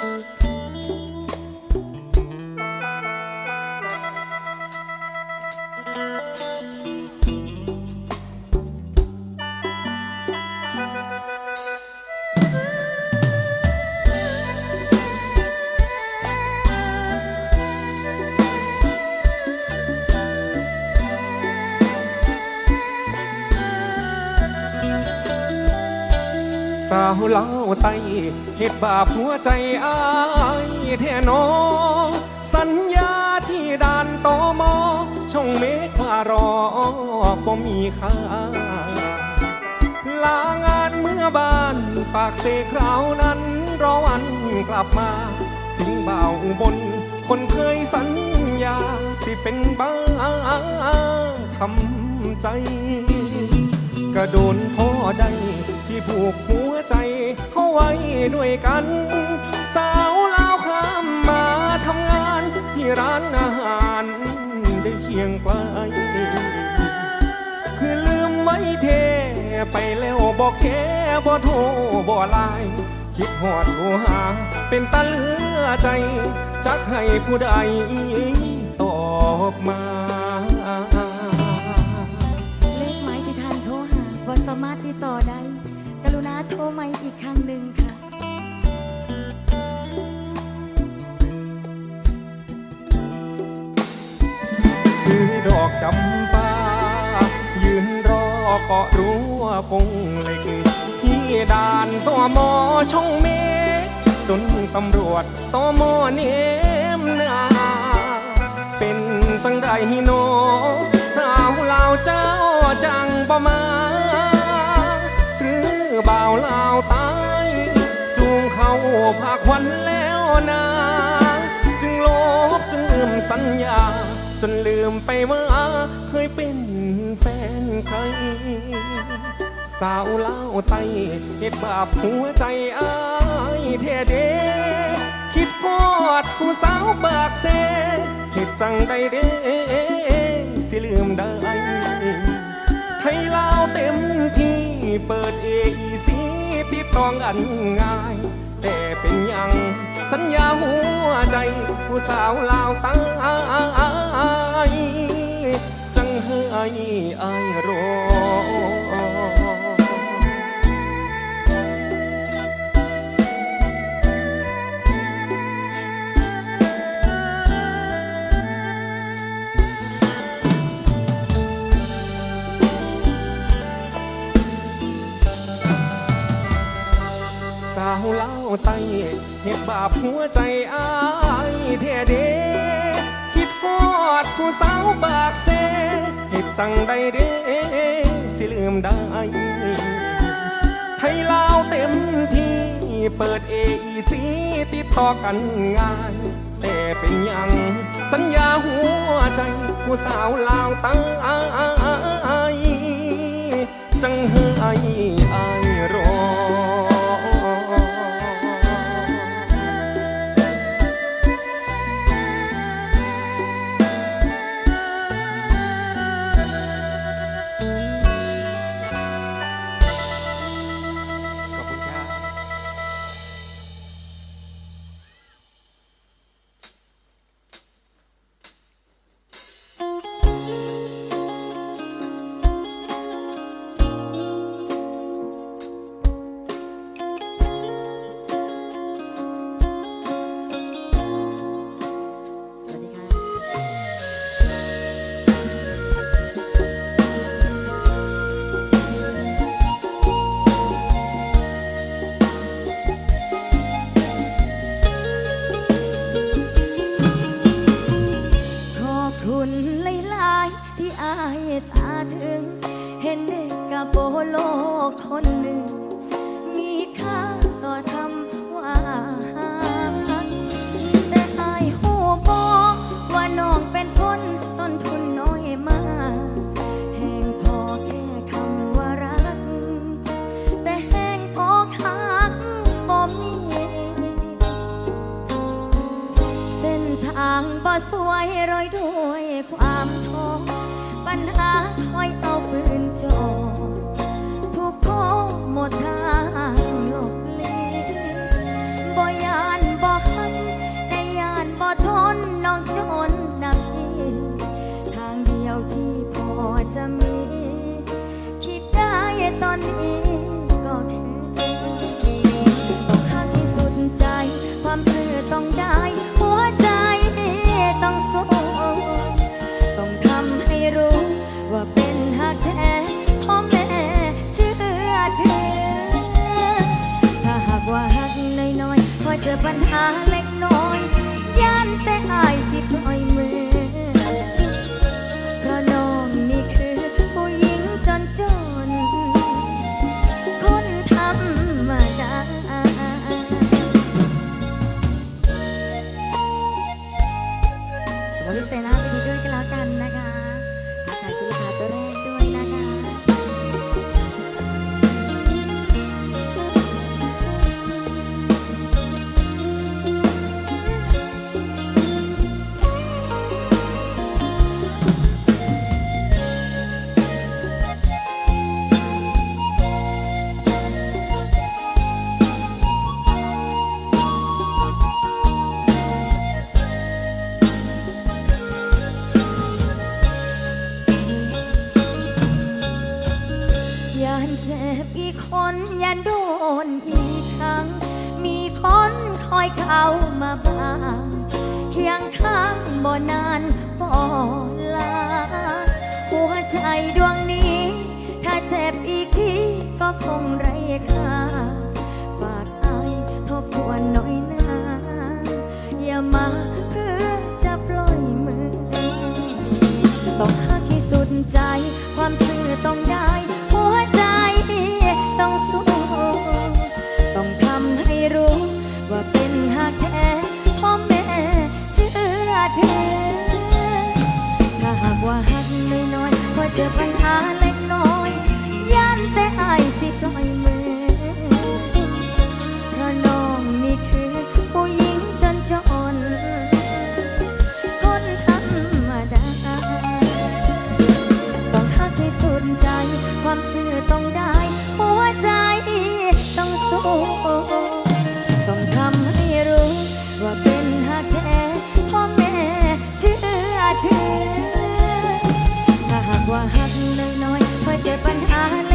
สาวเล่าไตเหตุบาปหัวใจอายแท่น้อง สัญญาที่ด่านตอมอช่องเมฆมารอก็มีค่าลางานเมื่อบ้านปากเสคราวนั้นรอวันกลับมา ถึงบ่าวบน คนเคยสัญญา สิเป็นบ้าทำใจ กระโดนพ่อใดที่ผูกหัวใจเอาไว้ด้วยกัน สาวลาวข้ามมาทำงานที่ร้านอาหารได้เคียงไกลคือลืมไม่เทไปแล้วบอกแค่บ่โทรบ่ไลน์คิดหอดโทรหา เป็นตาเลือใจ จักให้ผู้ใดตอบมา สามารถติดต่อได้ กรุณาโทรใหม่อีกครั้งหนึ่งค่ะคือดอกจำปา ยืนรอเกาะรั้วกงเหล็กที่ด่านตัวมอช่องเมฆจนตำรวจตอมอเนมนาเป็นจังไดโนสาวลาวเจ้าจังบ่มาหรือ บ่าวลาวตาย จูงเขาภาควันแล้วนา จึงลบจึงลืมสัญญา จนลืมไปว่าเคยเป็นแฟนใคร สาวลาวไตเหตุบาปหัวใจอายแท้เดคิดพอดผู้สาวบากเซเหตุจังใดเด้สิลืมได้ให้ลาวเต็มที่ เปิดเอซีติดต้องอันง่าย แต่เป็นยังสัญญาหัวใจ ผู้สาวลาวตายจังให้อายรอ ไตเหตุบาปหัวใจอายแท้เดคิดพอดผู้สาวบากเซเหตุจังใดเด้สิลืมได้ไทยลาวเต็มที่เปิดเอซีติดต่อกันง่ายแต่เป็นยังสัญญาหัวใจผู้สาวลาวตา คนหนึ่ง มีค่าต่อคำว่าหักแต่อายหูบอกว่าน้องเป็นคนต้นทุนน้อยมาก แห่งพอแค่คำว่ารัก แต่แห่งอกหักบ่มี เส้นทางบ่สวยโรยด้ อปัญหาเล อยเข้ามาบางเคียงข้างบ่นานบ่ลา หัวใจดวงนี้ ถ้าเจ็บอีกทีก็คงร เจอปัญหาเลย ปัญหา